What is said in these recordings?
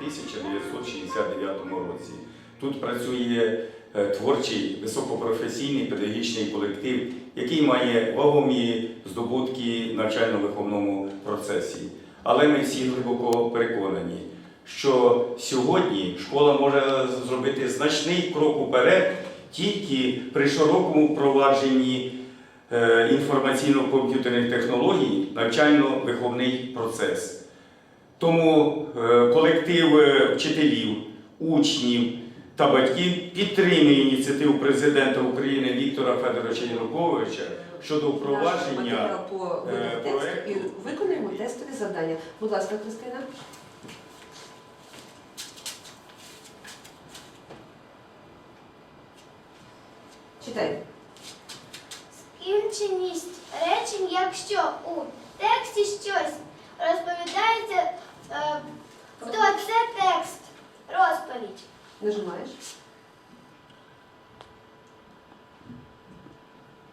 1969 році. Тут працює е, творчий високопрофесійний педагогічний колектив, який має вагомі здобутки в навчально-виховному процесі. Але ми всі глибоко переконані, що сьогодні школа може зробити значний крок уперед тільки при широкому впровадженні е, інформаційно-комп'ютерних технологій навчально-виховний процес. Тому е, колектив е, вчителів, учнів та батьків підтримує ініціативу президента України Віктора Федоровича Януковича щодо впровадження по проекту. і виконаємо тестові завдання. Будь ласка, Христина. Читайте. Скінченість речень, якщо у тексті щось розповідається, е, то це текст, розповідь. Нажимаєш.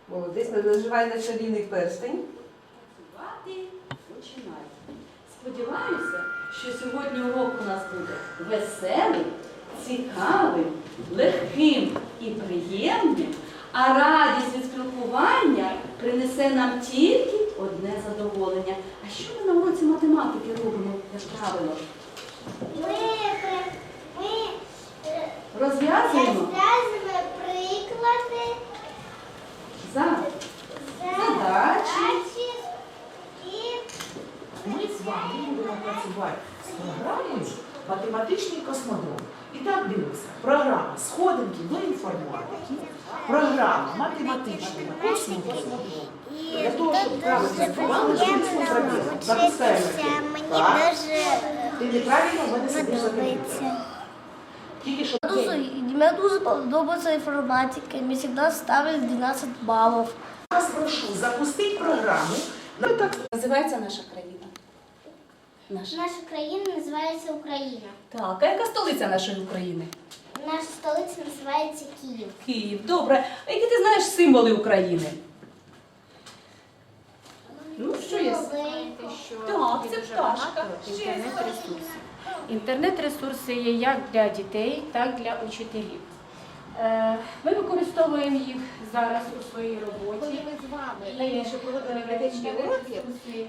Молодець, наживай на чарівний перстень. Працювати починайте. Сподіваюся, що сьогодні урок у нас буде веселим, цікавим, легким і приємним, а радість від спілкування принесе нам тільки одне задоволення. А що ми на уроці математики робимо, як правило? Ми, ми е, Розв'язуємо розв'язуємо приклади, за задачі і Ми з вами будемо працювати з програмою математичний космодром. І так дивимося. Програма сходинки до інформатики, програма математичного космодрому. Для того, щоб правильно впровадити, ми зробимо. Запускаємо. Так. Ти неправильно в мене сидиш за комп'ютером. Тільки що Мне дуже подобається інформатика. Ми завжди ставили 12 балів. вас прошу запустити програму. Так називається наша країна. Наша. Наша країна називається Україна. Так, а яка столиця нашої України? Наша столиця називається Київ. Київ. Добре. А які ти знаєш символи України? Ну, що є? Так, це пташка. Інтернет-ресурси. Інтернет-ресурси є як для дітей, так і для учителів. Е, Ми використовуємо їх зараз у своїй роботі. Коли ми з вами І, раніше проводили бібліотечні уроки,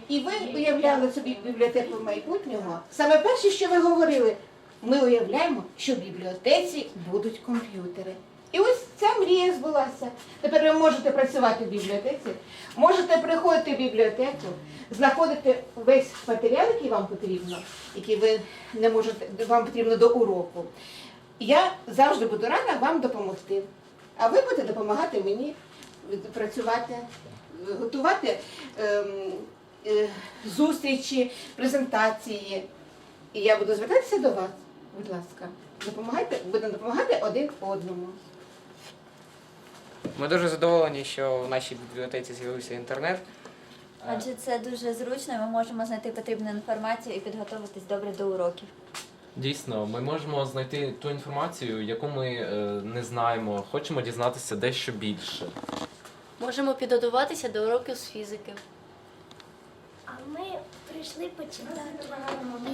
і ви уявляли собі бібліотеку майбутнього, саме перше, що ви говорили, ми уявляємо, що в бібліотеці будуть комп'ютери. І ось ця мрія збулася. Тепер ви можете працювати в бібліотеці, можете приходити в бібліотеку, знаходити весь матеріал, який вам потрібно, який ви не можете, вам потрібно до уроку. Я завжди буду рада вам допомогти. А ви будете допомагати мені працювати, готувати ем, е, зустрічі, презентації. І я буду звертатися до вас, будь ласка. Допомагайте, будемо допомагати один одному. Ми дуже задоволені, що в нашій бібліотеці з'явився інтернет. Адже це дуже зручно, ми можемо знайти потрібну інформацію і підготуватись добре до уроків. Дійсно, ми можемо знайти ту інформацію, яку ми е, не знаємо, хочемо дізнатися дещо більше. Можемо підготуватися до уроків з фізики. А ми прийшли почитати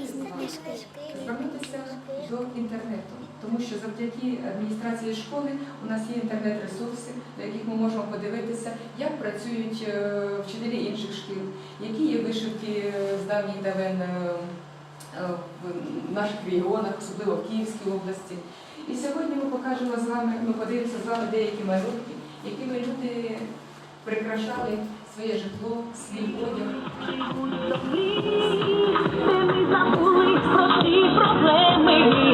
різні книжки. Звернутися до інтернету, тому що завдяки адміністрації школи у нас є інтернет-ресурси, на яких ми можемо подивитися, як працюють е, вчителі інших шкіл, які є вишивки е, з давніх давен е, в наших регіонах, особливо в Київській області. І сьогодні ми покажемо з вами, ми подивимося з вами деякі малюнки, якими люди прикрашали своє житло, свій одяг. Ми забули про ті проблеми.